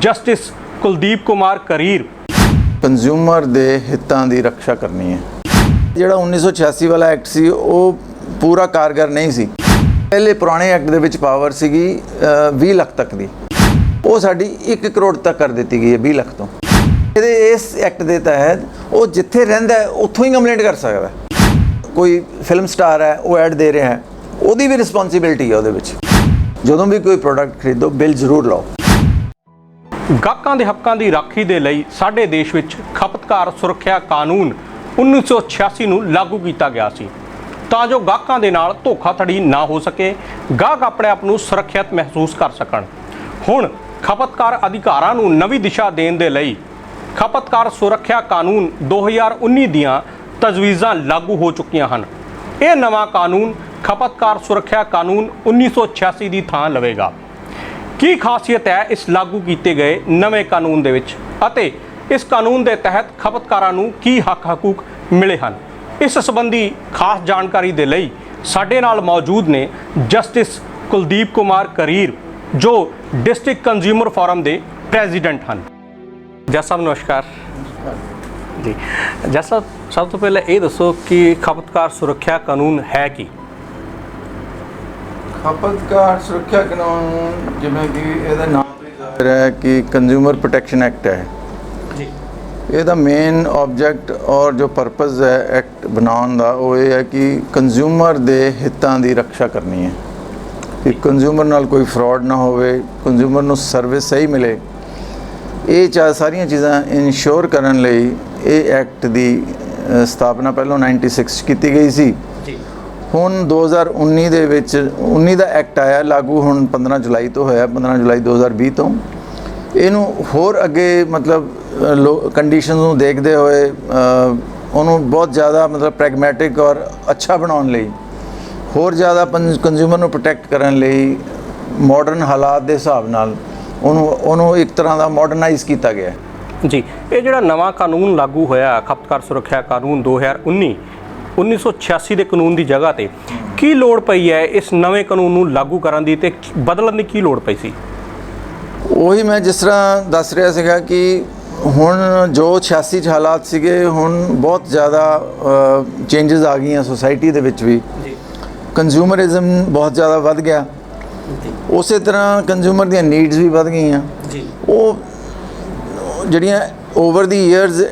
Justice Kuldeep Kumar Karir. Consumer ਦੇ ਹਿੱਤਾਂ ਦੀ ਰੱਖਿਆ ਕਰਨੀ ਹੈ। ਜਿਹੜਾ 1986 ਵਾਲਾ ਐਕਟ ਸੀ ਉਹ ਪੂਰਾ ਕਾਰਗਰ ਨਹੀਂ ਸੀ। ਪਹਿਲੇ ਪੁਰਾਣੇ ਐਕਟ ਦੇ ਵਿੱਚ ਪਾਵਰ ਸੀਗੀ ਅ, 20 ਲੱਖ ਤੱਕ ਦੀ। ਉਹ ਸਾਡੀ 1 ਕਰੋੜ ਤੱਕ ਕਰ ਦਿੱਤੀ ਗਈ ਹੈ 20 ਲੱਖ ਤੋਂ। ਇਹਦੇ ਇਸ ਐਕਟ ਦੇ ਤਹਿਤ ਉਹ ਜਿੱਥੇ ਰਹਿੰਦਾ ਹੈ ਉੱਥੋਂ ਹੀ ਕੰਪਲੇਂਟ ਕਰ ਸਕਦਾ ਕੋਈ ਫਿਲਮ ਸਟਾਰ ਹੈ ਉਹ ਐਡ ਦੇ ਰਿਹਾ ਹੈ। ਉਹਦੀ ਵੀ ਰਿਸਪੌਂਸਿਬਿਲਟੀ ਹੈ ਉਹਦੇ ਵਿੱਚ। ਜਦੋਂ ਵੀ ਕੋਈ ਪ੍ਰੋਡਕਟ ਖਰੀਦੋ ਬਿੱਲ ਜ਼ਰੂਰ ਲਾਓ। ਗਾਹਕਾਂ ਦੇ ਹੱਕਾਂ ਦੀ ਰਾਖੀ ਦੇ ਲਈ ਸਾਡੇ ਦੇਸ਼ ਵਿੱਚ ਖਪਤਕਾਰ ਸੁਰੱਖਿਆ ਕਾਨੂੰਨ 1986 ਨੂੰ ਲਾਗੂ ਕੀਤਾ ਗਿਆ ਸੀ। ਤਾਂ ਜੋ ਗਾਹਕਾਂ ਦੇ ਨਾਲ ਧੋਖਾਧੜੀ ਨਾ ਹੋ ਸਕੇ, ਗਾਹਕ ਆਪਣੇ ਆਪ ਨੂੰ ਸੁਰੱਖਿਅਤ ਮਹਿਸੂਸ ਕਰ ਸਕਣ। ਹੁਣ ਖਪਤਕਾਰ ਅਧਿਕਾਰਾਂ ਨੂੰ ਨਵੀਂ ਦਿਸ਼ਾ ਦੇਣ ਦੇ ਲਈ ਖਪਤਕਾਰ ਸੁਰੱਖਿਆ ਕਾਨੂੰਨ 2019 ਦੀਆਂ ਤਜਵੀਜ਼ਾਂ ਲਾਗੂ ਹੋ ਚੁੱਕੀਆਂ ਹਨ। ਇਹ ਨਵਾਂ ਕਾਨੂੰਨ ਖਪਤਕਾਰ ਸੁਰੱਖਿਆ ਕਾਨੂੰਨ 1986 ਦੀ ਥਾਂ ਲਵੇਗਾ। ਕੀ ਖਾਸੀਅਤ ਹੈ ਇਸ ਲਾਗੂ ਕੀਤੇ ਗਏ ਨਵੇਂ ਕਾਨੂੰਨ ਦੇ ਵਿੱਚ? ਅਤੇ ਇਸ ਕਾਨੂੰਨ ਦੇ ਤਹਿਤ ਖਪਤਕਾਰਾਂ ਨੂੰ ਕੀ ਹੱਕ ਹਕੂਕ ਮਿਲੇ ਹਨ? ਇਸ ਸੰਬੰਧੀ ਖਾਸ ਜਾਣਕਾਰੀ ਦੇ ਲਈ ਸਾਡੇ ਨਾਲ ਮੌਜੂਦ ਨੇ ਜਸਟਿਸ ਕੁਲਦੀਪ ਕੁਮਾਰ ਕਰੀਰ ਜੋ ਡਿਸਟ੍ਰਿਕਟ ਕੰਜ਼ਿਊਮਰ ਫੋਰਮ ਦੇ ਪ੍ਰੈਜ਼ੀਡੈਂਟ ਹਨ। ਜਸ ਸਾਹਿਬ ਨਮਸਕਾਰ। ਜੀ। ਜਸ ਸਾਹਿਬ ਸਭ ਤੋਂ ਪਹਿਲਾਂ ਇਹ ਦੱਸੋ ਕਿ ਖਪਤਕਾਰ ਸੁਰੱਖਿਆ ਕਾਨੂੰਨ ਹੈ ਕੀ? ਖਪਤਕਾਰ ਸੁਰੱਖਿਆ ਕਾਨੂੰਨ ਜਿਵੇਂ ਕਿ ਇਹਦਾ ਨਾਮ ਤੋਂ ਹੀ ਜ਼ਾਹਿਰ ਹੈ ਕਿ ਕੰਜ਼ਿਊਮਰ ਪ੍ਰੋਟੈਕਸ਼ਨ ਐਕਟ ਹੈ। ਜੀ। ਇਹਦਾ ਮੇਨ ਆਬਜੈਕਟ ਔਰ ਜੋ ਪਰਪਸ ਹੈ ਐਕਟ ਬਣਾਉਣ ਦਾ ਉਹ ਇਹ ਹੈ ਕਿ ਕੰਜ਼ਿਊਮਰ ਦੇ ਹਿੱਤਾਂ ਦੀ ਰੱਖਿਆ ਕਰਨੀ ਹੈ। ਕਿ ਕੰਜ਼ਿਊਮਰ ਨਾਲ ਕੋਈ ਫਰਾਡ ਨਾ ਹੋਵੇ ਕੰਜ਼ਿਊਮਰ ਨੂੰ ਸਰਵਿਸ ਸਹੀ ਮਿਲੇ। ਇਹ ਚਾ ਸਾਰੀਆਂ ਚੀਜ਼ਾਂ ਇਨਸ਼ੋਰ ਕਰਨ ਲਈ ਇਹ ਐਕਟ ਦੀ ਸਥਾਪਨਾ ਪਹਿਲਾਂ 96 ਚ ਕੀਤੀ ਗਈ ਸੀ। ਹੁਣ 2019 ਦੇ ਵਿੱਚ 19 ਦਾ ਐਕਟ ਆਇਆ, ਲਾਗੂ ਹੁਣ 15 ਜੁਲਾਈ ਤੋਂ ਹੋਇਆ 15 ਜੁਲਾਈ 2020 ਤੋਂ। ਇਹਨੂੰ ਹੋਰ ਅੱਗੇ ਮਤਲਬ ਕੰਡੀਸ਼ਨਸ ਨੂੰ ਦੇਖਦੇ ਹੋਏ ਉਹਨੂੰ ਬਹੁਤ ਜ਼ਿਆਦਾ ਮਤਲਬ ਪ੍ਰੈਗਮੈਟਿਕ ਔਰ ਅੱਛਾ ਬਣਾਉਣ ਲਈ, ਹੋਰ ਜ਼ਿਆਦਾ ਕੰਜ਼ਿਊਮਰ ਨੂੰ ਪ੍ਰੋਟੈਕਟ ਕਰਨ ਲਈ ਮਾਡਰਨ ਹਾਲਾਤ ਦੇ ਹਿਸਾਬ ਨਾਲ ਉਹਨੂੰ ਉਹਨੂੰ ਇੱਕ ਤਰ੍ਹਾਂ ਦਾ ਮਾਡਰਨਾਈਜ਼ ਕੀਤਾ ਗਿਆ। ਜੀ, ਇਹ ਜਿਹੜਾ ਨਵਾਂ ਕਾਨੂੰਨ ਲਾਗੂ ਹੋਇਆ, ਖਪਤਕਾਰ ਸੁਰੱਖਿਆ ਕਾਨੂੰਨ 2019 1986 ਦੇ ਕਾਨੂੰਨ ਦੀ ਜਗ੍ਹਾ ਤੇ ਕੀ ਲੋੜ ਪਈ ਹੈ ਇਸ ਨਵੇਂ ਕਾਨੂੰਨ ਨੂੰ ਲਾਗੂ ਕਰਨ ਦੀ ਤੇ ਬਦਲਣ ਦੀ ਕੀ ਲੋੜ ਪਈ ਸੀ? ਉਹੀ ਮੈਂ ਜਿਸ ਤਰ੍ਹਾਂ ਦੱਸ ਰਿਹਾ ਸੀਗਾ ਕਿ ਹੁਣ ਜੋ 86 ਚ ਹਾਲਾਤ ਸੀਗੇ ਹੁਣ ਬਹੁਤ ਜ਼ਿਆਦਾ ਚੇਂਜਸ ਆ ਗਈਆਂ ਸੋਸਾਇਟੀ ਦੇ ਵਿੱਚ ਵੀ। ਜੀ। ਕੰਜ਼ਿਊਮਰਿਜ਼ਮ ਬਹੁਤ ਜ਼ਿਆਦਾ ਵੱਧ ਗਿਆ। ਉਸੇ ਤਰ੍ਹਾਂ ਕੰਜ਼ਿਊਮਰ ਦੀਆਂ ਨੀਡਸ ਵੀ ਵੱਧ ਗਈਆਂ। ਜੀ। ਉਹ ਜਿਹੜੀਆਂ ਓਵਰ ਦੀ ਇਅਰਸ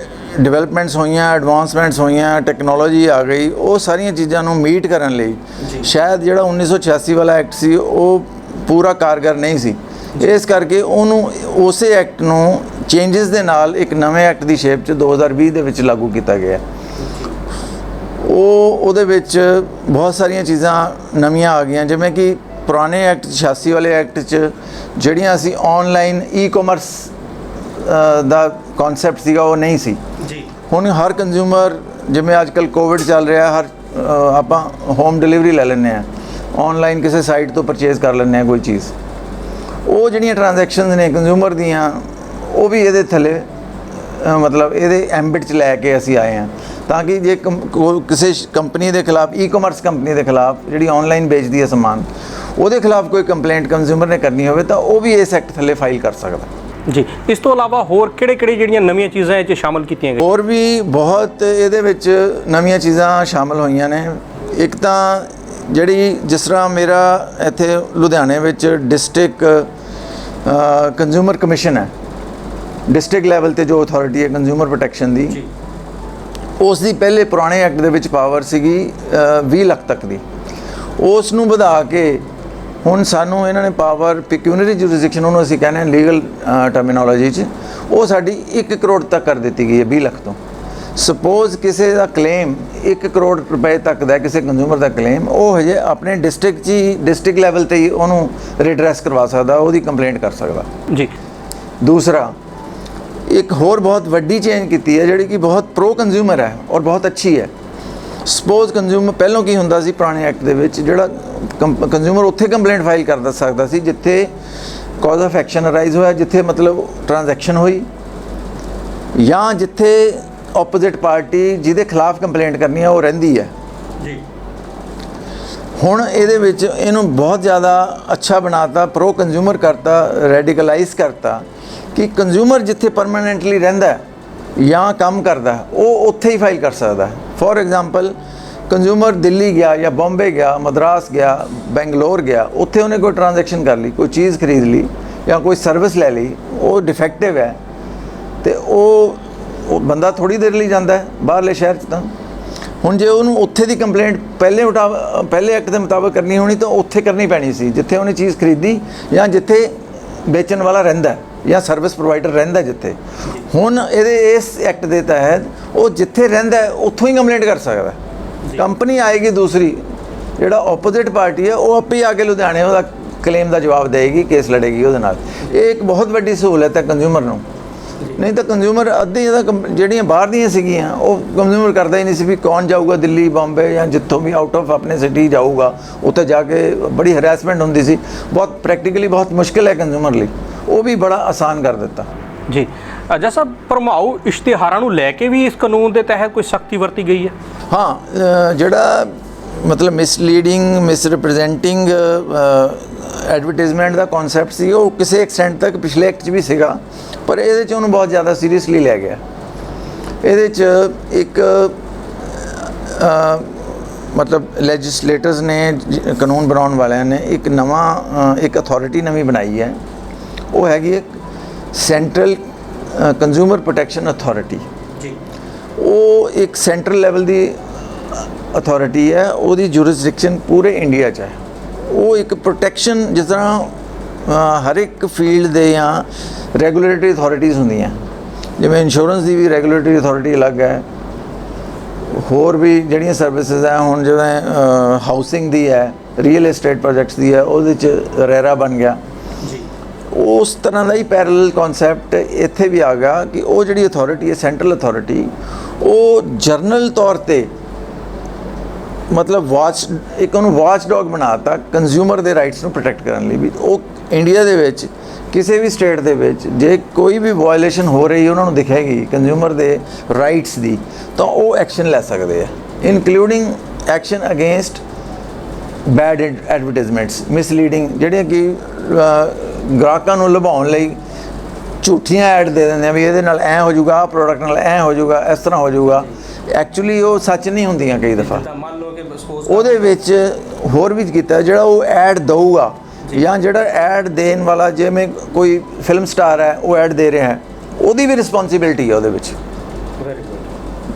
ਡਿਵੈਲਪਮੈਂਟਸ ਹੋਈਆਂ ਐਡਵਾਂਸਮੈਂਟਸ ਹੋਈਆਂ ਟੈਕਨੋਲੋਜੀ ਆ ਗਈ ਉਹ ਸਾਰੀਆਂ ਚੀਜ਼ਾਂ ਨੂੰ ਮੀਟ ਕਰਨ ਲਈ ਸ਼ਾਇਦ ਜਿਹੜਾ 1986 ਵਾਲਾ ਐਕਟ ਸੀ ਉਹ ਪੂਰਾ ਕਾਰਗਰ ਨਹੀਂ ਸੀ। ਇਸ ਕਰਕੇ ਉਹਨੂੰ ਉਸੇ ਐਕਟ ਨੂੰ ਚੇਂਜਸ ਦੇ ਨਾਲ ਇੱਕ ਨਵੇਂ ਐਕਟ ਦੀ ਸ਼ੇਪ 'ਚ 2020 ਦੇ ਵਿੱਚ ਲਾਗੂ ਕੀਤਾ ਗਿਆ। ਉਹ ਉਹਦੇ ਵਿੱਚ ਬਹੁਤ ਸਾਰੀਆਂ ਚੀਜ਼ਾਂ ਨਵੀਆਂ ਆ ਗਈਆਂ ਜਿਵੇਂ ਕਿ ਪੁਰਾਣੇ ਐਕਟ 86 ਵਾਲੇ ਐਕਟ 'ਚ ਜਿਹੜੀਆਂ ਅਸੀਂ ਆਨਲਾਈਨ ਈ-ਕਾਮਰਸ ਦਾ ਕਨਸੈਪਟ ਸੀਗਾ ਉਹ ਨਹੀਂ ਸੀ। ਜੀ। ਹੁਣ ਹਰ ਕੰਜ਼ਿਊਮਰ ਜਿਵੇਂ ਅੱਜ ਕੱਲ ਕੋਵਿਡ ਚੱਲ ਰਿਹਾ ਹਰ ਆਪਾਂ ਹੋਮ ਡਿਲੀਵਰੀ ਲੈ ਲੈਂਦੇ ਆ ਆਨਲਾਈਨ ਕਿਸੇ ਸਾਈਟ ਤੋਂ ਪਰਚੇਜ਼ ਕਰ ਲੈਂਦੇ ਆ ਕੋਈ ਚੀਜ਼। ਉਹ ਜਿਹੜੀਆਂ ਟ੍ਰਾਂਜੈਕਸ਼ਨਸ ਨੇ ਕੰਜ਼ਿਊਮਰ ਦੀਆਂ ਉਹ ਵੀ ਇਹਦੇ ਥੱਲੇ ਮਤਲਬ ਇਹਦੇ ਐਂਬਿਟ ਚ ਲੈ ਕੇ ਅਸੀਂ ਆਏ ਹਾਂ। ਤਾਂ ਕਿ ਜੇ ਕਿਸੇ ਕੰਪਨੀ ਦੇ ਖਿਲਾਫ ਈ-ਕਾਮਰਸ ਕੰਪਨੀ ਦੇ ਖਿਲਾਫ ਜਿਹੜੀ ਆਨਲਾਈਨ ਵੇਚਦੀ ਹੈ ਸਮਾਨ ਉਹਦੇ ਖਿਲਾਫ ਕੋਈ ਕੰਪਲੇਂਟ ਕੰਜ਼ਿਊਮਰ ਨੇ ਕਰਨੀ ਹੋਵੇ ਤਾਂ ਉਹ ਵੀ ਇਸ ਐਕਟ ਥੱਲੇ ਫਾਈਲ ਕਰ ਸਕਦਾ। ਜੀ। ਇਸ ਤੋਂ ਇਲਾਵਾ ਹੋਰ ਕਿਹੜੇ ਕਿਹੜੇ ਜਿਹੜੀਆਂ ਨਵੀਆਂ ਚੀਜ਼ਾਂ ਇਹ 'ਚ ਸ਼ਾਮਲ ਕੀਤੀਆਂ ਗਈਆਂ? ਹੋਰ ਵੀ ਬਹੁਤ ਇਹਦੇ ਵਿੱਚ ਨਵੀਆਂ ਚੀਜ਼ਾਂ ਸ਼ਾਮਲ ਹੋਈਆਂ ਨੇ। ਇੱਕ ਤਾਂ ਜਿਹੜੀ ਜਿਸ ਤਰ੍ਹਾਂ ਮੇਰਾ ਇੱਥੇ ਲੁਧਿਆਣੇ ਵਿੱਚ ਡਿਸਟ੍ਰਿਕਟ ਕੰਜ਼ਿਊਮਰ ਕਮਿਸ਼ਨ ਹੈ। ਡਿਸਟ੍ਰਿਕਟ ਲੈਵਲ ਤੇ ਜੋ ਅਥਾਰਟੀ ਹੈ ਕੰਜ਼ਿਊਮਰ ਪ੍ਰੋਟੈਕਸ਼ਨ ਦੀ ਉਸ ਦੀ ਪਹਿਲੇ ਪੁਰਾਣੇ ਐਕਟ ਦੇ ਵਿੱਚ ਪਾਵਰ ਸੀਗੀ ਅ, 20 ਲੱਖ ਤੱਕ ਦੀ। ਉਸ ਨੂੰ ਵਧਾ ਕੇ ਹੁਣ ਸਾਨੂੰ ਇਹਨਾਂ ਨੇ ਪਾਵਰ ਪਿਕਿਊਨਰੀ ਜੁਰਿਸਡਿਕਸ਼ਨ ਉਹਨੂੰ ਅਸੀਂ ਕਹਿੰਦੇ ਹਾਂ ਲੀਗਲ ਟਰਮੀਨੋਲੋਜੀ 'ਚ ਉਹ ਸਾਡੀ 1 ਕਰੋੜ ਤੱਕ ਕਰ ਦਿੱਤੀ ਗਈ ਹੈ 20 ਲੱਖ ਤੋਂ। ਸਪੋਜ਼ ਕਿਸੇ ਦਾ ਕਲੇਮ 1 ਕਰੋੜ ਰੁਪਏ ਤੱਕ ਦਾ ਕਿਸੇ ਕੰਜ਼ਿਊਮਰ ਦਾ ਕਲੇਮ ਉਹ ਹਜੇ ਆਪਣੇ ਡਿਸਟ੍ਰਿਕਟ 'ਚ ਹੀ ਡਿਸਟ੍ਰਿਕਟ ਲੈਵਲ ਤੇ ਹੀ ਉਹਨੂੰ ਰਿਡਰੈਸ ਕਰਵਾ ਸਕਦਾ ਉਹਦੀ ਕੰਪਲੇਂਟ ਕਰ ਸਕਦਾ। ਜੀ। ਦੂਸਰਾ ਇੱਕ ਹੋਰ ਬਹੁਤ ਵੱਡੀ ਚੇਂਜ ਕੀਤੀ ਹੈ ਜਿਹੜੀ ਕਿ ਬਹੁਤ ਪ੍ਰੋ ਕੰਜ਼ਿਊਮਰ ਹੈ ਔਰ ਬਹੁਤ ਅੱਛੀ ਹੈ। ਸਪੋਜ਼ ਕੰਜ਼ਿਊਮਰ ਪਹਿਲਾਂ ਕੀ ਹੁੰਦਾ ਸੀ ਪੁਰਾਣੇ ਐਕਟ ਦੇ ਵਿੱਚ ਜਿਹੜਾ ਕੰਜ਼ਿਊਮਰ ਉੱਥੇ ਕੰਪਲੇਂਟ ਫਾਈਲ ਕਰ ਸਕਦਾ ਸੀ ਜਿੱਥੇ ਕਾਜ਼ ਆਫ ਐਕਸ਼ਨ ਅਰਾਈਜ਼ ਹੋਇਆ ਜਿੱਥੇ ਮਤਲਬ ਟ੍ਰਾਂਜੈਕਸ਼ਨ ਹੋਈ ਜਾਂ ਜਿੱਥੇ ਆਪੋਜ਼ਿਟ ਪਾਰਟੀ ਜਿਹਦੇ ਖਿਲਾਫ ਕੰਪਲੇਂਟ ਕਰਨੀ ਹੈ ਉਹ ਰਹਿੰਦੀ ਹੈ ਜੀ। ਹੁਣ ਇਹਦੇ ਵਿੱਚ ਇਹਨੂੰ ਬਹੁਤ ਜ਼ਿਆਦਾ ਅੱਛਾ ਬਣਾਤਾ ਪ੍ਰੋ ਕੰਜ਼ਿਊਮਰ ਕਰਤਾ ਰੈਡੀਕਲਾਈਜ਼ ਕਰਤਾ ਕਿ ਕੰਜ਼ਿਊਮਰ ਜਿੱਥੇ ਪਰਮਨੈਂਟਲੀ ਰਹਿੰਦਾ ਜਾਂ ਕੰਮ ਕਰਦਾ ਉਹ ਉੱਥੇ ਹੀ ਫਾਈਲ ਕਰ ਸਕਦਾ। ਹੈ ਫੋਰ ਐਗਜ਼ਾਮਪਲ ਕੰਜ਼ਿਊਮਰ ਦਿੱਲੀ ਗਿਆ ਜਾਂ ਬੰਬੇ ਗਿਆ ਮਦਰਾਸ ਗਿਆ ਬੈਂਗਲੌਰ ਗਿਆ, ਉੱਥੇ ਉਹਨੇ ਕੋਈ ਟ੍ਰਾਂਜੈਕਸ਼ਨ ਕਰ ਲਈ, ਕੋਈ ਚੀਜ਼ ਖਰੀਦ ਲਈ ਜਾਂ ਕੋਈ ਸਰਵਿਸ ਲੈ ਲਈ, ਉਹ ਡਿਫੈਕਟਿਵ ਹੈ। ਤੇ ਉਹ ਉਹ ਬੰਦਾ ਥੋੜੀ ਦੇਰ ਲਈ ਜਾਂਦਾ ਹੈ, ਬਾਹਰਲੇ ਸ਼ਹਿਰ 'ਚ ਤਾਂ। ਹੁਣ ਜੇ ਉਹਨੂੰ ਉੱਥੇ ਦੀ ਕੰਪਲੇਂਟ ਪਹਿਲੇ ਉਠਾ ਪਹਿਲੇ ਐਕਟ ਦੇ ਮੁਤਾਬਕ ਕਰਨੀ ਹੋਣੀ ਤਾਂ ਉੱਥੇ ਕਰਨੀ ਪੈਣੀ ਸੀ, ਜਿੱਥੇ ਉਹਨੇ ਚੀਜ਼ ਖਰੀਦੀ ਜਾਂ ਜਿੱਥੇ ਵੇਚਣ ਵਾਲਾ ਰਹਿੰਦਾ ਹੈ। ਜਾਂ ਸਰਵਿਸ ਪ੍ਰੋਵਾਈਡਰ ਰਹਿੰਦਾ ਜਿੱਥੇ। ਹੁਣ ਇਹਦੇ ਇਸ ਐਕਟ ਦੇ ਤਹਿਤ ਉਹ ਜਿੱਥੇ ਰਹਿੰਦਾ ਉੱਥੋਂ ਹੀ ਕੰਪਲੇਂਟ ਕਰ ਸਕਦਾ ਕੰਪਨੀ ਆਏਗੀ ਦੂਸਰੀ ਜਿਹੜਾ ਆਪੋਜ਼ਿਟ ਪਾਰਟੀ ਹੈ ਉਹ ਆਪੇ ਆ ਕੇ ਲੁਧਿਆਣੇ ਉਹਦਾ ਕਲੇਮ ਦਾ ਜਵਾਬ ਦੇਏਗੀ ਕੇਸ ਲੜੇਗੀ ਉਹਦੇ ਨਾਲ। ਇਹ ਇੱਕ ਬਹੁਤ ਵੱਡੀ ਸਹੂਲਤ ਹੈ ਕੰਜ਼ਿਊਮਰ ਨੂੰ। ਨਹੀਂ ਤਾਂ ਕੰਜ਼ਿਊਮਰ ਅੱਧੀ ਕੰਪ- ਜਿਹੜੀਆਂ ਬਾਹਰ ਦੀਆਂ ਸੀਗੀਆਂ ਉਹ ਕੰਜ਼ਿਊਮਰ ਕਰਦਾ ਹੀ ਨਹੀਂ ਸੀ ਵੀ ਕੌਣ ਜਾਊਗਾ ਦਿੱਲੀ ਬੰਬੇ ਜਾਂ ਜਿੱਥੋਂ ਵੀ ਆਊਟ ਆਫ ਆਪਣੇ ਸਿਟੀ ਜਾਊਗਾ। ਉੱਥੇ ਜਾ ਕੇ ਬੜੀ ਹਰੈਸਮੈਂਟ ਹੁੰਦੀ ਸੀ। ਬਹੁਤ ਪ੍ਰੈਕਟੀਕਲੀ ਬਹੁਤ ਮੁਸ਼ਕਿਲ ਹੈ ਕੰਜ਼ਿਊਮਰ ਲਈ। ਉਹ ਵੀ ਬੜਾ ਆਸਾਨ ਕਰ ਦਿੱਤਾ। ਜੀ। ਅਜਾ ਸਾਹਿਬ ਭਰਮਾਊ ਇਸ਼ਤਿਹਾਰਾਂ ਨੂੰ ਲੈ ਕੇ ਵੀ ਇਸ ਕਾਨੂੰਨ ਦੇ ਤਹਿਤ ਕੋਈ ਸਖਤੀ ਵਰਤੀ ਗਈ ਹੈ? ਹਾਂ ਜਿਹੜਾ ਮਤਲਬ ਮਿਸਲੀਡਿੰਗ ਮਿਸਰਿਪਰੈਜ਼ੈਂਟਿੰਗ ਐਡਵਰਟਾਈਜ਼ਮੈਂਟ ਦਾ ਕਨਸੈਪਟ ਸੀ ਉਹ ਕਿਸੇ ਐਕਸਟੈਂਟ ਤੱਕ ਪਿਛਲੇ ਐਕਟ 'ਚ ਵੀ ਸੀਗਾ ਪਰ ਇਹਦੇ 'ਚ ਉਹਨੂੰ ਬਹੁਤ ਜ਼ਿਆਦਾ ਸੀਰੀਅਸਲੀ ਲਿਆ ਗਿਆ। ਇਹਦੇ 'ਚ ਇੱਕ ਮਤਲਬ ਲੈਜਿਸਲੇਟਰਸ ਨੇ ਕਾਨੂੰਨ ਬਣਾਉਣ ਵਾਲਿਆਂ ਨੇ ਇੱਕ ਨਵਾਂ ਇੱਕ ਅਥਾਰਟੀ ਨਵੀਂ ਬਣਾਈ ਹੈ। ਉਹ ਹੈਗੀ ਇੱਕ ਸੈਂਟਰਲ ਕੰਜ਼ਿਊਮਰ ਪ੍ਰੋਟੈਕਸ਼ਨ ਅਥਾਰਟੀ ਜੀ। ਉਹ ਇੱਕ ਸੈਂਟਰਲ ਲੈਵਲ ਦੀ ਅਥਾਰਟੀ ਹੈ। ਉਹਦੀ ਜੁਰਿਸਡਿਕਸ਼ਨ ਪੂਰੇ ਇੰਡੀਆ 'ਚ ਹੈ। ਉਹ ਇੱਕ ਪ੍ਰੋਟੈਕਸ਼ਨ ਜਿਸ ਤਰ੍ਹਾਂ ਹਰ ਇੱਕ ਫੀਲਡ ਦੇ ਜਾਂ ਰੈਗੂਲੇਟਰੀ ਅਥਾਰਟੀਆਂ ਹੁੰਦੀਆਂ ਜਿਵੇਂ ਇੰਸ਼ੋਰੈਂਸ ਦੀ ਵੀ ਰੈਗੂਲੇਟਰੀ ਅਥਾਰਟੀ ਅਲੱਗ ਹੈ। ਹੋਰ ਵੀ ਜਿਹੜੀਆਂ ਸਰਵਿਸਿਜ਼ ਹੈ ਹੁਣ ਜਿਵੇਂ ਹਾਊਸਿੰਗ ਦੀ ਹੈ ਰੀਅਲ ਏਸਟੇਟ ਪ੍ਰੋਜੈਕਟਸ ਦੀ ਹੈ ਉਹਦੇ 'ਚ ਰੈਰਾ ਬਣ ਗਿਆ। ਉਸ ਤਰ੍ਹਾਂ ਦਾ ਹੀ ਪੈਰਲਲ ਕਨਸੈਪਟ ਇੱਥੇ ਵੀ ਆ ਗਿਆ ਕਿ ਉਹ ਜਿਹੜੀ ਅਥਾਰਟੀ ਹੈ ਸੈਂਟਰਲ ਅਥਾਰਟੀ ਉਹ ਜਰਨਲ ਤੌਰ ਤੇ ਮਤਲਬ ਵਾਚ ਇੱਕ ਉਹਨੂੰ ਵਾਚ ਡੌਗ ਬਣਾਤਾ ਕੰਜ਼ਿਊਮਰ ਦੇ ਰਾਈਟਸ ਨੂੰ ਪ੍ਰੋਟੈਕਟ ਕਰਨ ਲਈ ਵੀ। ਉਹ ਇੰਡੀਆ ਦੇ ਵਿੱਚ, ਕਿਸੇ ਵੀ ਸਟੇਟ ਦੇ ਵਿੱਚ, ਜੇ ਕੋਈ ਵੀ ਵਾਇਓਲੇਸ਼ਨ ਹੋ ਰਹੀ ਉਹਨਾਂ ਨੂੰ ਦਿਖੇਗੀ ਕੰਜ਼ਿਊਮਰ ਦੇ ਰਾਈਟਸ ਦੀ, ਤਾਂ ਉਹ ਐਕਸ਼ਨ ਲੈ ਸਕਦੇ ਆ including action against bad advertisements misleading ਜਿਹੜੀਆਂ ਕਿ ਗ੍ਰਾਹਕਾਂ ਨੂੰ ਲੁਭਾਉਣ ਲਈ ਝੂਠੀਆਂ ਐਡ ਦੇ ਦਿੰਦੇ ਆ ਵੀ ਇਹਦੇ ਨਾਲ ਐ ਹੋ ਜਾਊਗਾ ਆਹ ਪ੍ਰੋਡਕਟ ਨਾਲ ਐ ਹੋ ਜਾਊਗਾ ਇਸ ਤਰ੍ਹਾਂ ਹੋ ਜਾਊਗਾ। ਐਕਚੁਅਲੀ ਉਹ ਸੱਚ ਨਹੀਂ ਹੁੰਦੀਆਂ ਕਈ ਦਫਾ। ਉਹਦੇ ਵਿੱਚ ਹੋਰ ਵੀ ਕੀਤਾ ਜਿਹੜਾ ਉਹ ਐਡ ਦਊਗਾ ਜਾਂ। ਜਿਹੜਾ ਐਡ ਦੇਣ ਵਾਲਾ ਜਿਵੇਂ ਕੋਈ ਫਿਲਮ ਸਟਾਰ ਹੈ ਉਹ ਐਡ ਦੇ ਰਿਹਾ ਹੈ ਉਹਦੀ ਵੀ ਰਿਸਪੌਂਸਿਬਿਲਟੀ ਹੈ ਉਹਦੇ ਵਿੱਚ।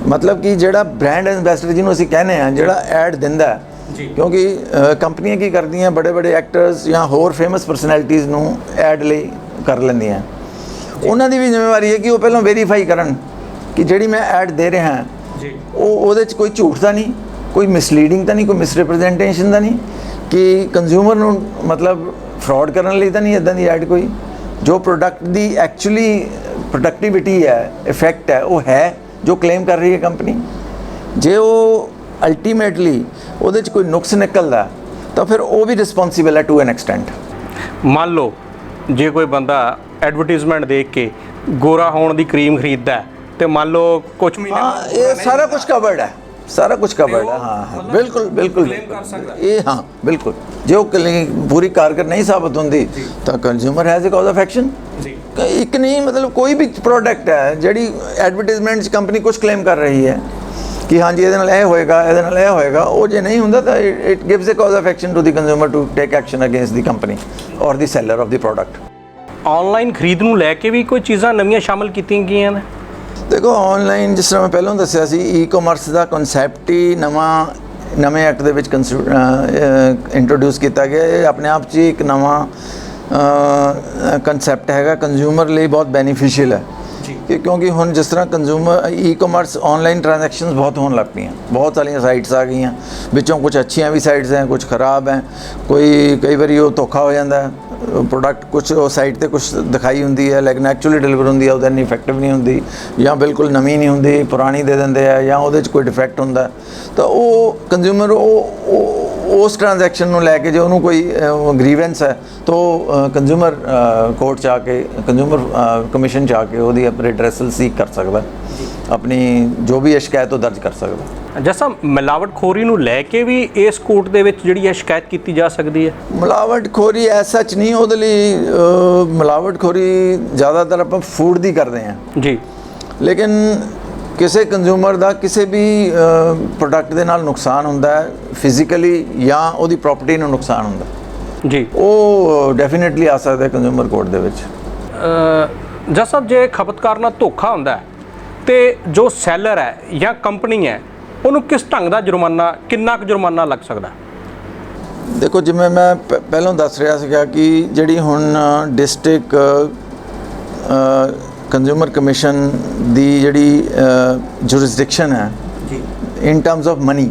ਮਤਲਬ ਕਿ ਜਿਹੜਾ ਬ੍ਰਾਂਡ ਐਂਬੈਸਡਰ ਜਿਹਨੂੰ ਅਸੀਂ ਕਹਿੰਦੇ ਆ ਜਿਹੜਾ ਐਡ ਦਿੰਦਾ ਹੈ। ਕਿਉਂਕਿ ਕੰਪਨੀਆਂ ਕੀ ਕਰਦੀਆਂ ਬੜੇ ਬੜੇ ਐਕਟਰਸ ਜਾਂ ਹੋਰ ਫੇਮਸ ਪਰਸਨੈਲਿਟੀਜ਼ ਨੂੰ ਐਡ ਲਈ ਕਰ ਲੈਂਦੀਆਂ। ਉਹਨਾਂ ਦੀ ਵੀ ਜ਼ਿੰਮੇਵਾਰੀ ਹੈ ਕਿ ਉਹ ਪਹਿਲਾਂ ਵੈਰੀਫਾਈ ਕਰਨ ਕਿ ਜਿਹੜੀ ਮੈਂ ਐਡ ਦੇ ਰਿਹਾ ਹਾਂ ਜੀ। ਉਹ ਉਹਦੇ 'ਚ ਕੋਈ ਝੂਠ ਤਾਂ ਨਹੀਂ ਕੋਈ ਮਿਸਲੀਡਿੰਗ ਤਾਂ ਨਹੀਂ ਕੋਈ ਮਿਸਰੀਪ੍ਰੈਜ਼ੈਂਟੇਸ਼ਨ ਤਾਂ ਨਹੀਂ ਕਿ ਕੰਜ਼ਿਊਮਰ ਨੂੰ ਮਤਲਬ ਫਰਾਡ ਕਰਨ ਲਈ ਤਾਂ ਨਹੀਂ ਇਦਾਂ ਦੀ ਐਡ ਕੋਈ। ਜੋ ਪ੍ਰੋਡਕਟ ਦੀ ਐਕਚੁਅਲੀ ਪ੍ਰੋਡਕਟਿਵਿਟੀ ਹੈ ਇਫੈਕਟ ਹੈ ਉਹ ਹੈ ਜੋ ਕਲੇਮ ਕਰ ਰਹੀ ਹੈ ਕੰਪਨੀ ਜੇ ਉਹ ਅਲਟੀਮੇਟਲੀ ਉਹਦੇ 'ਚ ਕੋਈ ਨੁਕਸ ਨਿਕਲਦਾ ਤਾਂ ਫਿਰ ਉਹ ਵੀ ਰਿਸਪੌਂਸੀਬਲ ਹੈ ਟੂ ਐਨ ਐਕਸਟੈਂਟ ਮੰਨ ਲਓ ਜੇ ਕੋਈ ਬੰਦਾ ਐਡਵਰਟਾਈਜ਼ਮੈਂਟ ਦੇਖ ਕੇ ਗੋਰਾ ਹੋਣ ਦੀ ਕਰੀਮ ਖਰੀਦਦਾ ਤੇ ਮੰਨ ਲਓ ਕੁਝ ਮਹੀਨੇ ਹਾਂ ਇਹ ਸਾਰਾ ਕੁਝ ਕਵਰਡ ਹੈ ਸਾਰਾ ਕੁਝ ਕਵਰਡ ਹੈ ਹਾਂ ਹਾਂ ਬਿਲਕੁਲ ਬਿਲਕੁਲ। ਇਹ ਹਾਂ ਬਿਲਕੁਲ। ਜੇ ਉਹ ਪੂਰੀ ਕਾਰਗਰ ਨਹੀਂ ਸਾਬਤ ਹੁੰਦੀ ਤਾਂ consumer has a cause of action ਜੀ। ਇੱਕ ਨਹੀਂ ਮਤਲਬ ਕੋਈ ਵੀ ਪ੍ਰੋਡਕਟ ਹੈ ਜਿਹੜੀ ਐਡਵਰਟਾਈਜ਼ਮੈਂਟ 'ਚ ਕੰਪਨੀ ਕੁਝ ਕਲੇਮ ਕਰ ਰਹੀ ਹੈ ਕਿ ਹਾਂਜੀ ਇਹਦੇ ਨਾਲ ਇਹ ਹੋਏਗਾ ਇਹਦੇ ਨਾਲ ਇਹ ਹੋਏਗਾ। ਉਹ ਜੇ ਨਹੀਂ ਹੁੰਦਾ ਤਾਂ it gives a cause of action to the consumer to take action against the company or the seller of the product online ਖਰੀਦ ਨੂੰ ਲੈ ਕੇ ਵੀ ਕੋਈ ਚੀਜ਼ਾਂ ਨਵੀਆਂ ਸ਼ਾਮਲ ਕੀਤੀਆਂ ਗਈਆਂ ਨੇ? ਦੇਖੋ ਆਨਲਾਈਨ ਜਿਸ ਤਰ੍ਹਾਂ ਮੈਂ ਪਹਿਲਾਂ ਦੱਸਿਆ ਸੀ ਈ-ਕਾਮਰਸ ਦਾ ਕਨਸੈਪਟ ਹੀ ਨਵਾਂ ਨਵੇਂ ਐਕਟ ਦੇ ਵਿੱਚ ਇੰਟਰੋਡਿਊਸ ਕੀਤਾ ਗਿਆ। ਇਹ ਆਪਣੇ ਆਪ 'ਚ ਇੱਕ ਨਵਾਂ ਕਨਸੈਪਟ ਹੈਗਾ। ਕੰਜ਼ਿਊਮਰ ਲਈ ਬਹੁਤ ਬੈਨੀਫੀਸ਼ੀਅਲ ਹੈ। ਕਿ ਕਿਉਂਕਿ ਹੁਣ ਜਿਸ ਤਰ੍ਹਾਂ ਕੰਜ਼ਿਊਮਰ ਈ-ਕਾਮਰਸ ਆਨਲਾਈਨ ਟ੍ਰਾਂਜੈਕਸ਼ਨਸ ਬਹੁਤ ਹੋਣ ਲੱਗ ਪਈਆਂ। ਬਹੁਤ ਸਾਰੀਆਂ ਸਾਈਟਸ ਆ ਗਈਆਂ। ਵਿੱਚੋਂ ਕੁਝ ਅੱਛੀਆਂ ਵੀ ਸਾਈਟਸ ਹੈ ਕੁਝ ਖਰਾਬ ਹੈ ਕੋਈ, ਕਈ ਵਾਰੀ ਉਹ ਧੋਖਾ ਹੋ ਜਾਂਦਾ ਪ੍ਰੋਡਕਟ ਕੁਝ ਉਹ ਸਾਈਟ ਤੇ ਕੁਝ ਦਿਖਾਈ ਹੁੰਦੀ ਹੈ ਲੇਕਿਨ ਐਕਚੁਅਲੀ ਡਿਲੀਵਰ ਹੁੰਦੀ ਹੈ ਉਹਦਾ ਇੰਨੀ ਇਫੈਕਟਿਵ ਨਹੀਂ ਹੁੰਦੀ। ਜਾਂ ਬਿਲਕੁਲ ਨਵੀਂ ਨਹੀਂ ਹੁੰਦੀ, ਪੁਰਾਣੀ ਦੇ ਦਿੰਦੇ ਆ ਜਾਂ ਉਹਦੇ 'ਚ ਕੋਈ ਡਿਫੈਕਟ ਹੁੰਦਾ। ਤਾਂ ਉਹ ਕੰਜ਼ਿਊਮਰ ਉਹ, ਉਹ- ਉਸ ਟ੍ਰਾਂਜੈਕਸ਼ਨ ਨੂੰ ਲੈ ਕੇ ਜੇ ਉਹਨੂੰ ਕੋਈ ਗ੍ਰੀਵੈਂਸ ਹੈ ਤਾਂ ਕੰਜ਼ਿਊਮਰ ਕੋਰਟ ਚ ਆ ਕੇ ਕੰਜ਼ਿਊਮਰ ਕਮਿਸ਼ਨ ਚ ਆ ਕੇ ਉਹਦੀ ਆਪਣੀ ਡਰੈਸਲ ਸੀਕ ਕਰ ਸਕਦਾ ਆਪਣੀ ਜੋ ਵੀ ਸ਼ਿਕਾਇਤ ਉਹ ਦਰਜ ਕਰ ਸਕਦਾ ਜਸਾ ਮਿਲਾਵਟਖੋਰੀ ਨੂੰ ਲੈ ਕੇ ਵੀ ਇਸ ਕੋਰਟ ਦੇ ਵਿੱਚ ਜਿਹੜੀ ਹੈ ਸ਼ਿਕਾਇਤ ਕੀਤੀ ਜਾ ਸਕਦੀ ਹੈ? ਮਿਲਾਵਟਖੋਰੀ ਐਸ ਸੱਚ ਨਹੀਂ ਉਹਦੇ ਲਈ ਮਿਲਾਵਟਖੋਰੀ ਜ਼ਿਆਦਾਤਰ ਆਪਾਂ ਫੂਡ ਦੀ ਕਰਦੇ ਹਾਂ। ਜੀ। ਲੇਕਿਨ ਕਿਸੇ ਕੰਜ਼ਿਊਮਰ ਦਾ ਕਿਸੇ ਵੀ ਪ੍ਰੋਡਕਟ ਦੇ ਨਾਲ ਨੁਕਸਾਨ ਹੁੰਦਾ ਹੈ ਫਿਜ਼ੀਕਲੀ ਜਾਂ ਉਹਦੀ ਪ੍ਰਾਪਰਟੀ ਨੂੰ ਨੁਕਸਾਨ ਹੁੰਦਾ। ਜੀ ਉਹ ਡੈਫੀਨਿਟਲੀ ਆ ਸਕਦਾ ਹੈ ਕੰਜ਼ਿਊਮਰ ਕੋਰਟ ਦੇ ਵਿੱਚ ਜਸ ਸਾਹਿਬ ਜੇ ਖਪਤਕਾਰ ਨਾਲ ਧੋਖਾ ਹੁੰਦਾ ਹੈ ਤੇ ਜੋ ਸੈਲਰ ਹੈ ਜਾਂ ਕੰਪਨੀ ਹੈ ਉਹਨੂੰ ਕਿਸ ਢੰਗ ਦਾ ਜੁਰਮਾਨਾ ਕਿੰਨਾ ਕੁ ਜੁਰਮਾਨਾ ਲੱਗ ਸਕਦਾ? ਦੇਖੋ ਜਿਵੇਂ ਮੈਂ ਪਹਿਲਾਂ ਦੱਸ ਰਿਹਾ ਸੀਗਾ ਕਿ ਜਿਹੜੀ ਹੁਣ ਡਿਸਟ੍ਰਿਕਟ ਕੰਜ਼ਿਊਮਰ ਕਮਿਸ਼ਨ ਦੀ ਜਿਹੜੀ ਜੁਰਿਸਡਿਕਸ਼ਨ ਹੈ ਜੀ। ਇਨ ਟਰਮਸ ਆਫ ਮਨੀ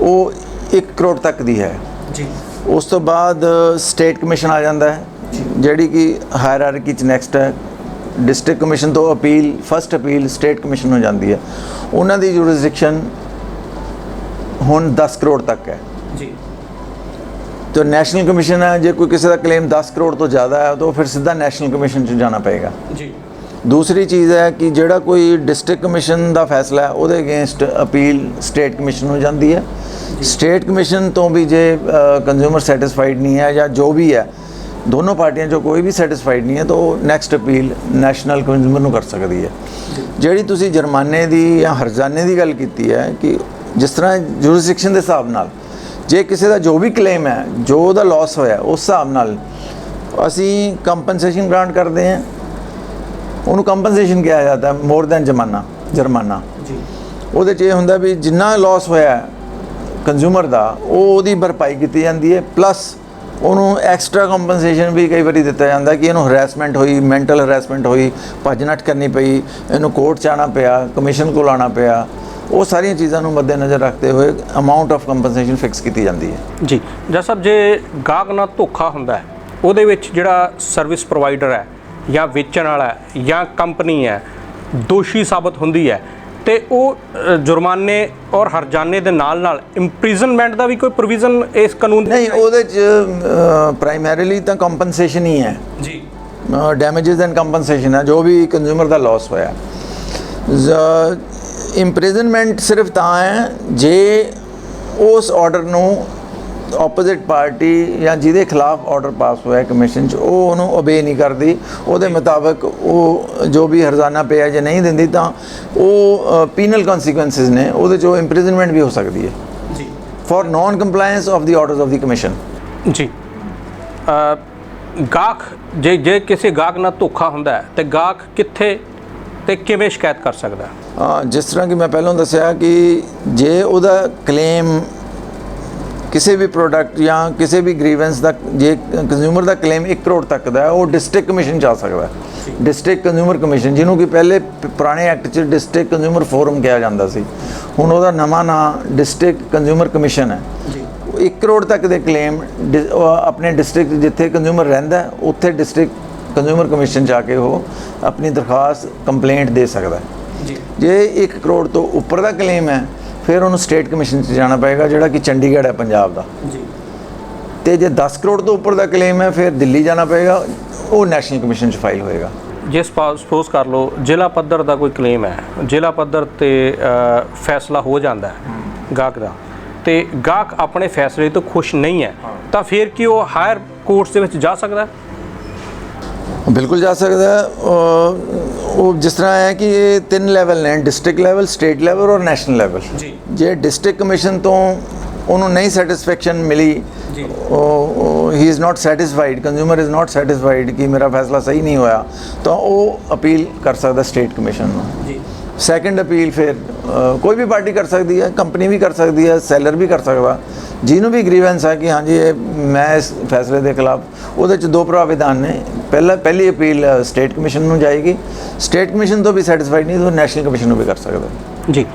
ਉਹ 1 ਕਰੋੜ ਤੱਕ ਦੀ ਹੈ। ਜੀ। ਉਸ ਤੋਂ ਬਾਅਦ ਸਟੇਟ ਕਮਿਸ਼ਨ ਆ ਜਾਂਦਾ ਹੈ ਜਿਹੜੀ ਕਿ ਹਾਇਰਾਰਕੀ ਚ ਨੈਕਸਟ ਹੈ। ਡਿਸਟ੍ਰਿਕਟ ਕਮਿਸ਼ਨ ਤੋਂ appeal first appeal state commission ਹੋ ਜਾਂਦੀ ਹੈ। ਉਹਨਾਂ ਦੀ ਜੁਰਿਸਡਿਕਸ਼ਨ ਹੁਣ 10 ਕਰੋੜ ਤੱਕ ਹੈ। ਜੀ। ਤੇ ਨੈਸ਼ਨਲ ਕਮਿਸ਼ਨ ਹੈ ਜੇ ਕੋਈ ਕਿਸੇ ਦਾ ਕਲੇਮ 10 ਕਰੋੜ ਤੋਂ ਜ਼ਿਆਦਾ ਹੈ ਤਾਂ ਉਹ ਫਿਰ ਸਿੱਧਾ ਨੈਸ਼ਨਲ ਕਮਿਸ਼ਨ 'ਚ ਜਾਣਾ ਪਏਗਾ। ਜੀ। ਦੂਸਰੀ ਚੀਜ਼ ਹੈ ਕਿ ਜਿਹੜਾ ਕੋਈ ਡਿਸਟ੍ਰਿਕਟ ਕਮਿਸ਼ਨ ਦਾ ਫੈਸਲਾ ਹੈ ਉਹਦੇ ਅਗੇਂਸਟ ਅਪੀਲ ਸਟੇਟ ਕਮਿਸ਼ਨ ਹੋ ਜਾਂਦੀ ਹੈ। ਸਟੇਟ ਕਮਿਸ਼ਨ ਤੋਂ ਵੀ ਜੇ ਕੰਜ਼ਿਊਮਰ ਸੈਟੀਸਫਾਈਡ ਨਹੀਂ ਹੈ ਜਾਂ ਜੋ ਵੀ ਹੈ ਦੋਨੋਂ ਪਾਰਟੀਆਂ ਚੋਂ ਕੋਈ ਵੀ ਸੈਟੀਸਫਾਈਡ ਨਹੀਂ ਹੈ ਤਾਂ ਉਹ ਨੈਕਸਟ ਅਪੀਲ ਨੈਸ਼ਨਲ ਕੰਜ਼ਿਊਮਰ ਨੂੰ ਕਰ ਸਕਦੀ ਹੈ। ਜਿਹੜੀ ਤੁਸੀਂ ਜੁਰਮਾਨੇ ਦੀ ਜਾਂ ਹਰਜਾਨੇ ਦੀ ਗੱਲ ਕੀਤੀ ਹੈ ਕਿ ਜਿਸ ਤਰ੍ਹਾਂ ਜੁਰਿਸਡਿਕਸ਼ਨ ਦੇ ਹਿਸਾਬ ਨਾਲ ਜੇ ਕਿਸੇ ਦਾ ਜੋ ਵੀ ਕਲੇਮ ਹੈ ਜੋ ਉਹਦਾ ਲਾਸ ਹੋਇਆ ਉਸ ਹਿਸਾਬ ਨਾਲ ਅਸੀਂ ਕੰਪਨਸੇਸ਼ਨ ਗ੍ਰਾਂਟ ਕਰਦੇ ਹਾਂ। ਉਹਨੂੰ ਕੰਪਨਸੇਸ਼ਨ ਕਿਹਾ ਜਾਂਦਾ ਹੈ ਮੋਰ ਦੈਨ ਜਮਾਨਾ ਜੁਰਮਾਨਾ। ਜੀ। ਉਹਦੇ 'ਚ ਇਹ ਹੁੰਦਾ ਵੀ ਜਿੰਨਾ ਲਾਸ ਹੋਇਆ ਕੰਜ਼ਿਊਮਰ ਦਾ ਉਹ ਉਹਦੀ ਭਰਪਾਈ ਕੀਤੀ ਜਾਂਦੀ ਹੈ ਪਲੱਸ ਉਹਨੂੰ ਐਕਸਟਰਾ ਕੰਪਨਸੇਸ਼ਨ ਵੀ ਕਈ ਵਾਰੀ ਦਿੱਤਾ ਜਾਂਦਾ ਕਿ ਇਹਨੂੰ ਹਰੈਸਮੈਂਟ ਹੋਈ ਮੈਂਟਲ ਹਰੈਸਮੈਂਟ ਹੋਈ ਭੱਜ ਨੱਠ ਕਰਨੀ ਪਈ ਇਹਨੂੰ ਕੋਰਟ 'ਚ ਆਉਣਾ ਪਿਆ ਕਮਿਸ਼ਨ ਕੋਲ ਆਉਣਾ ਪਿਆ। ਉਹ ਸਾਰੀਆਂ ਚੀਜ਼ਾਂ ਨੂੰ ਮੱਦੇਨਜ਼ਰ ਰੱਖਦੇ ਹੋਏ ਅਮਾਉਂਟ ਆਫ ਕੰਪਨਸੇਸ਼ਨ ਫਿਕਸ ਕੀਤੀ ਜਾਂਦੀ ਹੈ। ਜੀ। ਜਸ ਸਾਹਿਬ ਜੇ ਗਾਹਕ ਨਾਲ ਧੋਖਾ ਹੁੰਦਾ ਹੈ ਉਹਦੇ ਵਿੱਚ ਜਿਹੜਾ ਸਰਵਿਸ ਪ੍ਰੋਵਾਈਡਰ ਹੈ ਜਾਂ ਵੇਚਣ ਵਾਲਾ ਜਾਂ ਕੰਪਨੀ ਹੈ ਦੋਸ਼ੀ ਸਾਬਤ ਹੁੰਦੀ ਹੈ ਤੇ ਉਹ ਜੁਰਮਾਨੇ ਔਰ ਹਰਜਾਨੇ ਦੇ ਨਾਲ ਨਾਲ ਇੰਪ੍ਰਿਜ਼ਨਮੈਂਟ ਦਾ ਵੀ ਕੋਈ ਪ੍ਰੋਵੀਜ਼ਨ ਇਸ ਕਾਨੂੰਨ ਨਹੀਂ ਉਹਦੇ 'ਚ ਪ੍ਰਾਇਮਰੀਲੀ ਤਾਂ ਕੰਪਨਸੇਸ਼ਨ ਹੀ ਹੈ। ਜੀ। ਡੈਮੇजेस ਐਂਡ ਕੰਪਨਸੇਸ਼ਨ ਹੈ ਜੋ ਵੀ ਕੰਜ਼ਿਊਮਰ ਦਾ ਲਾਸ ਹੋਇਆ। ਇੰਪ੍ਰਿਜ਼ਨਮੈਂਟ ਸਿਰਫ ਤਾਂ ਹੈ ਜੇ ਉਸ ਆਰਡਰ ਨੂੰ ਆਪੋਜ਼ਿਟ ਪਾਰਟੀ ਜਾਂ ਜਿਹਦੇ ਖਿਲਾਫ ਆਰਡਰ ਪਾਸ ਹੋਇਆ ਕਮਿਸ਼ਨ 'ਚ ਉਹ ਉਹਨੂੰ ਓਬੇ ਨਹੀਂ ਕਰਦੀ। ਉਹਦੇ ਮੁਤਾਬਕ ਉਹ ਜੋ ਵੀ ਹਰਜ਼ਾਨਾ ਪਿਆ ਜੇ ਨਹੀਂ ਦਿੰਦੀ ਤਾਂ ਉਹ ਪੀਨਲ ਕਨਸੀਕੁਐਂਸਸ ਨੇ ਉਹਦੇ 'ਚ ਇੰਪ੍ਰਿਜ਼ਨਮੈਂਟ ਵੀ ਹੋ ਸਕਦੀ ਹੈ। ਜੀ। For non compliance of the orders of the commission ਜੀ। ਅ, ਗਾਹਕ ਜੇ ਜੇ ਕਿਸੇ ਗਾਹਕ ਨਾਲ ਧੋਖਾ ਹੁੰਦਾ ਤੇ ਗਾਹਕ ਕਿੱਥੇ ਤੇ ਕਿਵੇਂ ਸ਼ਿਕਾਇਤ ਕਰ ਸਕਦਾ ਜਿਸ ਤਰ੍ਹਾਂ ਕਿ ਮੈਂ ਪਹਿਲਾਂ ਦੱਸਿਆ ਕਿ ਜੇ ਉਹਦਾ ਕਲੇਮ ਕਿਸੇ ਵੀ ਪ੍ਰੋਡਕਟ ਜਾਂ ਕਿਸੇ ਵੀ ਗ੍ਰੀਵੈਂਸ ਦਾ ਜੇ ਕੰਜ਼ਿਊਮਰ ਦਾ ਕਲੇਮ 1 ਕਰੋੜ ਤੱਕ ਦਾ ਹੈ ਉਹ ਡਿਸਟ੍ਰਿਕਟ ਕਮਿਸ਼ਨ ਆ ਸਕਦਾ ਹੈ। ਡਿਸਟ੍ਰਿਕਟ ਕੰਜ਼ਿਊਮਰ ਕਮਿਸ਼ਨ ਜਿਹਨੂੰ ਕਿ ਪਹਿਲੇ ਪੁਰਾਣੇ ਐਕਟ ਚ ਡਿਸਟ੍ਰਿਕਟ ਕੰਜ਼ਿਊਮਰ ਫੋਰਮ ਕਿਹਾ ਜਾਂਦਾ ਸੀ। ਹੁਣ ਉਹਦਾ ਨਵਾਂ ਨਾਂ ਡਿਸਟ੍ਰਿਕਟ ਕੰਜ਼ਿਊਮਰ ਕਮਿਸ਼ਨ ਹੈ। ਜੀ। 1 ਕਰੋੜ ਤੱਕ ਦੇ ਕਲੇਮ ਆਪਣੇ ਡਿਸਟ੍ਰਿਕਟ ਜਿੱਥੇ ਕੰਜ਼ਿਊਮਰ ਰਹਿੰਦਾ ਹੈ, ਉੱਥੇ ਡਿਸਟ੍ਰਿਕਟ ਕੰਜ਼ਿਊਮਰ ਕਮਿਸ਼ਨ ਜਾ ਕੇ ਉਹ ਆਪਣੀ ਦਰਖਾਸਤ ਕੰਪਲੇਂਟ ਦੇ ਸਕਦਾ ਹੈ। ਜੀ। ਜੇ 1 ਕਰੋੜ ਤੋਂ ਉੱਪਰ ਦਾ ਕਲੇਮ ਹੈ ਫਿਰ ਉਹਨੂੰ ਸਟੇਟ ਕਮਿਸ਼ਨ 'ਚ ਜਾਣਾ ਪਏਗਾ ਜਿਹੜਾ ਕਿ ਚੰਡੀਗੜ੍ਹ ਹੈ ਪੰਜਾਬ ਦਾ। ਜੀ। ਤੇ ਜੇ 10 ਕਰੋੜ ਤੋਂ ਉੱਪਰ ਦਾ ਕਲੇਮ ਹੈ ਫਿਰ ਦਿੱਲੀ ਜਾਣਾ ਪਏਗਾ ਉਹ ਨੈਸ਼ਨਲ ਕਮਿਸ਼ਨ 'ਚ ਫਾਈਲ ਹੋਏਗਾ। ਜੇ ਸਪੋਜ਼ ਕਰ ਲਓ ਜ਼ਿਲ੍ਹਾ ਪੱਧਰ ਦਾ ਕੋਈ ਕਲੇਮ ਹੈ ਜ਼ਿਲ੍ਹਾ ਪੱਧਰ ਤੇ ਫੈਸਲਾ ਹੋ ਜਾਂਦਾ ਹੈ ਗਾਹਕ ਦਾ ਤੇ ਗਾਹਕ ਆਪਣੇ ਫੈਸਲੇ ਤੋਂ ਖੁਸ਼ ਨਹੀਂ ਹੈ ਤਾਂ ਫਿਰ ਕੀ ਉਹ ਹਾਇਰ ਕੋਰਟਸ ਦੇ ਵਿੱਚ ਜਾ ਸਕਦਾ ਹੈ? ਬਿਲਕੁਲ ਜਾ ਸਕਦਾ। ਉਹ ਜਿਸ ਤਰ੍ਹਾਂ ਹੈ ਕਿ ਇਹ ਤਿੰਨ ਲੈਵਲ ਨੇ ਡਿਸਟ੍ਰਿਕਟ ਲੈਵਲ ਸਟੇਟ ਲੈਵਲ ਔਰ ਨੈਸ਼ਨਲ ਲੈਵਲ ਜੀ। ਜੇ ਡਿਸਟ੍ਰਿਕਟ ਕਮਿਸ਼ਨ ਤੋਂ ਉਹਨੂੰ ਨਹੀਂ ਸੈਟੀਸਫੈਕਸ਼ਨ ਮਿਲੀ। ਉਹ he is not satisfied consumer is not satisfied ਕਿ ਮੇਰਾ ਫੈਸਲਾ ਸਹੀ ਨਹੀਂ ਹੋਇਆ ਤਾਂ ਉਹ ਅਪੀਲ ਕਰ ਸਕਦਾ ਸਟੇਟ ਕਮਿਸ਼ਨ ਨੂੰ ਸੈਕੰਡ ਅਪੀਲ ਫਿਰ ਕੋਈ ਵੀ ਪਾਰਟੀ ਕਰ ਸਕਦੀ ਹੈ ਕੰਪਨੀ ਵੀ ਕਰ ਸਕਦੀ ਹੈ ਸੈਲਰ ਵੀ ਕਰ ਸਕਦਾ। ਜਿਹਨੂੰ ਵੀ ਗ੍ਰੀਵੈਂਸ ਹੈ ਕਿ ਹਾਂਜੀ, ਇਹ ਮੈਂ ਇਸ ਫੈਸਲੇ ਦੇ ਖਿਲਾਫ, ਉਹਦੇ ਚ ਦੋ ਪ੍ਰਾਵਿਧਾਨ ਨੇ। ਪਹਿਲਾ, ਪਹਿਲੀ ਅਪੀਲ ਸਟੇਟ ਕਮਿਸ਼ਨ ਨੂੰ ਜਾਏਗੀ। ਸਟੇਟ ਕਮਿਸ਼ਨ ਤੋਂ ਵੀ ਸੈਟੀਸਫਾਈਡ ਨਹੀਂ ਤਾਂ ਨੈਸ਼ਨਲ ਕਮਿਸ਼ਨ ਨੂੰ ਵੀ ਕਰ ਸਕਦਾ। ਜੀ।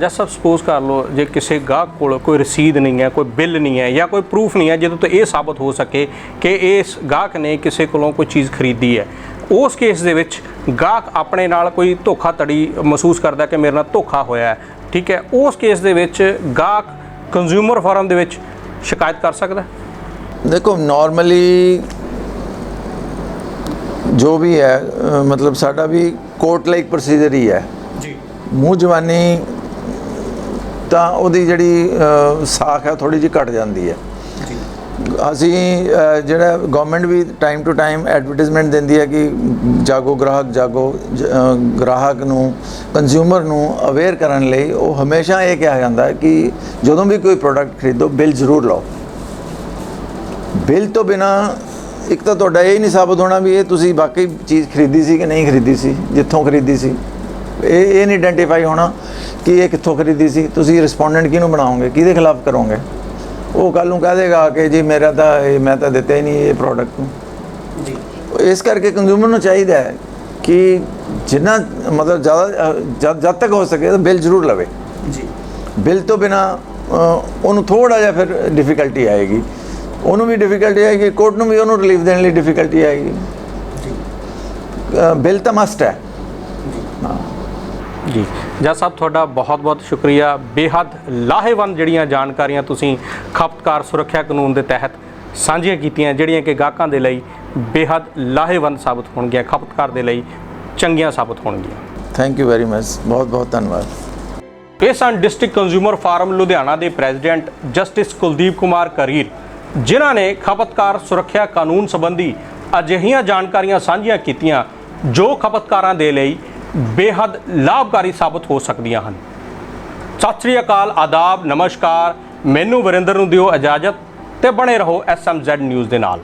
ਜਸ ਸਭ ਸਪੋਜ਼ ਕਰ ਲਓ, ਜੇ ਕਿਸੇ ਗਾਹਕ ਕੋਲ ਕੋਈ ਰਸੀਦ ਨਹੀਂ ਹੈ, ਕੋਈ ਬਿੱਲ ਨਹੀਂ ਹੈ, ਜਾਂ ਕੋਈ ਪ੍ਰੂਫ ਨਹੀਂ ਹੈ, ਜਿਹਦੇ ਤੋਂ ਇਹ ਸਾਬਤ ਹੋ ਸਕੇ ਕਿ ਇਸ ਗਾਹਕ ਨੇ ਕਿਸੇ ਕੋਲੋਂ ਕੋਈ ਚੀਜ਼ ਖਰੀਦੀ ਹੈ। ਉਸ ਕੇਸ ਦੇ ਵਿੱਚ ਗਾਹਕ ਆਪਣੇ ਨਾਲ ਕੋਈ ਧੋਖਾਧੜੀ ਮਹਿਸੂਸ ਕਰਦਾ ਕਿ ਮੇਰੇ ਨਾਲ ਧੋਖਾ ਹੋਇਆ ਹੈ ਠੀਕ ਹੈ? ਉਸ ਕੇਸ ਦੇ ਵਿੱਚ ਗਾਹਕ ਕੰਜ਼ਿਊਮਰ ਫੋਰਮ ਦੇ ਵਿੱਚ ਸ਼ਿਕਾਇਤ ਕਰ ਸਕਦਾ ਦੇਖੋ ਨਾਰਮਲੀ ਜੋ ਵੀ ਹੈ ਮਤਲਬ ਸਾਡਾ ਵੀ ਕੋਰਟ ਲਾਈਕ ਪ੍ਰੋਸੀਜਰ ਹੀ ਹੈ। ਜੀ। ਮੂੰਹ ਜਵਾਨੀ ਤਾਂ ਉਹਦੀ ਜਿਹੜੀ ਸਾਖ ਹੈ ਥੋੜੀ ਜਿਹੀ ਘਟ ਜਾਂਦੀ ਹੈ। ਅਸੀਂ ਜਿਹੜਾ ਗਵਰਨਮੈਂਟ ਵੀ ਟਾਈਮ ਟੂ ਟਾਈਮ ਐਡਵਰਟਾਈਜ਼ਮੈਂਟ ਦਿੰਦੀ ਹੈ ਕਿ ਜਾਗੋ ਗ੍ਰਾਹਕ, ਜਾਗੋ, ਜ- ਗ੍ਰਾਹਕ ਨੂੰ ਕੰਜ਼ਿਊਮਰ ਨੂੰ ਅਵੇਅਰ ਕਰਨ ਲਈ ਉਹ ਹਮੇਸ਼ਾ ਇਹ ਕਿਹਾ ਜਾਂਦਾ ਕਿ ਜਦੋਂ ਵੀ ਕੋਈ ਪ੍ਰੋਡਕਟ ਖਰੀਦੋ ਬਿੱਲ ਜ਼ਰੂਰ ਲਓ। ਬਿੱਲ ਤੋਂ ਬਿਨਾ ਇੱਕ ਤਾਂ ਤੁਹਾਡਾ ਇਹ ਨਹੀਂ ਸਾਬਤ ਹੋਣਾ ਵੀ ਇਹ ਤੁਸੀਂ ਵਾਕਈ ਚੀਜ਼ ਖਰੀਦੀ ਸੀ ਕਿ ਨਹੀਂ ਖਰੀਦੀ ਸੀ, ਜਿੱਥੋਂ ਖਰੀਦੀ ਸੀ। ਇਹ ਇਹ ਨਹੀਂ ਆਇਡੈਂਟੀਫਾਈ ਹੋਣਾ ਕਿ ਇਹ ਕਿੱਥੋਂ ਖਰੀਦੀ ਸੀ। ਤੁਸੀਂ ਰਿਸਪੋਂਡੈਂਟ ਕਿਹਨੂੰ ਬਣਾਓਗੇ? ਕਿਹਦੇ ਖਿਲਾਫ ਕਰੋਗੇ? ਉਹ ਕੱਲ ਨੂੰ ਕਹਿ ਦੇਗਾ ਕਿ ਜੀ ਮੇਰਾ ਤਾਂ ਇਹ ਮੈਂ ਤਾਂ ਦਿੱਤਾ ਹੀ ਨਹੀਂ ਇਹ ਪ੍ਰੋਡਕਟ ਨੂੰ। ਜੀ। ਇਸ ਕਰਕੇ ਕੰਜ਼ਿਊਮਰ ਨੂੰ ਚਾਹੀਦਾ ਹੈ ਕਿ ਜਿੰਨਾ ਮਤਲਬ ਜ਼ਿਆਦਾ ਜਦ ਤੱਕ ਹੋ ਸਕੇ ਤਾਂ ਬਿੱਲ ਜ਼ਰੂਰ ਲਵੇ। ਜੀ। ਬਿੱਲ ਤੋਂ ਬਿਨਾ ਉਹਨੂੰ ਥੋੜਾ ਜਿਹਾ ਫਿਰ ਡਿਫਿਕਲਟੀ ਆਏਗੀ। ਉਹਨੂੰ ਵੀ ਡਿਫਿਕਲਟੀ ਆਏਗੀ ਕੋਰਟ ਨੂੰ ਵੀ ਉਹਨੂੰ ਰਿਲੀਫ ਦੇਣ ਲਈ ਡਿਫਿਕਲਟੀ ਆਏਗੀ। ਬਿੱਲ ਤਾਂ ਮਸਟ ਹੈ। ਜੀ। ਜੱਜ ਸਾਹਿਬ ਤੁਹਾਡਾ ਬਹੁਤ-ਬਹੁਤ ਸ਼ੁਕਰੀਆ। ਬੇਹੱਦ ਲਾਹੇਵੰਦ ਜਿਹੜੀਆਂ ਜਾਣਕਾਰੀਆਂ ਤੁਸੀਂ ਖਪਤਕਾਰ ਸੁਰੱਖਿਆ ਕਾਨੂੰਨ ਦੇ ਤਹਿਤ ਸਾਂਝੀਆਂ ਕੀਤੀਆਂ ਜਿਹੜੀਆਂ ਕਿ ਗਾਹਕਾਂ ਦੇ ਲਈ ਬੇਹੱਦ ਲਾਹੇਵੰਦ ਸਾਬਤ ਹੋਣਗੀਆਂ ਖਪਤਕਾਰ ਦੇ ਲਈ ਚੰਗੀਆਂ ਸਾਬਤ ਹੋਣਗੀਆਂ। ਥੈਂਕ ਯੂ ਵੈਰੀ ਮਚ ਬਹੁਤ ਬਹੁਤ ਧੰਨਵਾਦ। ਇਹ ਸਨ ਡਿਸਟ੍ਰਿਕਟ ਕੰਜ਼ਿਊਮਰ ਫਾਰਮ ਲੁਧਿਆਣਾ ਦੇ ਪ੍ਰੈਜ਼ੀਡੈਂਟ ਜਸਟਿਸ ਕੁਲਦੀਪ ਕੁਮਾਰ ਕਰੀਰ ਜਿਨ੍ਹਾਂ ਨੇ ਖਪਤਕਾਰ ਸੁਰੱਖਿਆ ਕਾਨੂੰਨ ਸੰਬੰਧੀ ਅਜਿਹੀਆਂ ਜਾਣਕਾਰੀਆਂ ਸਾਂਝੀਆਂ ਕੀਤੀਆਂ ਜੋ ਖਪਤਕਾਰਾਂ ਦੇ ਲਈ ਬੇਹੱਦ ਲਾਭਕਾਰੀ ਸਾਬਤ ਹੋ ਸਕਦੀਆਂ ਹਨ। ਸਤਿ ਸ੍ਰੀ ਅਕਾਲ, ਆਦਾਬ, ਨਮਸਕਾਰ। ਮੈਨੂੰ ਵਰਿੰਦਰ ਨੂੰ ਦਿਓ ਇਜਾਜ਼ਤ ਤੇ ਬਣੇ ਰਹੋ ਐਸਐਮਜ਼ੈਡ ਨਿਊਜ਼ ਦੇ ਨਾਲ।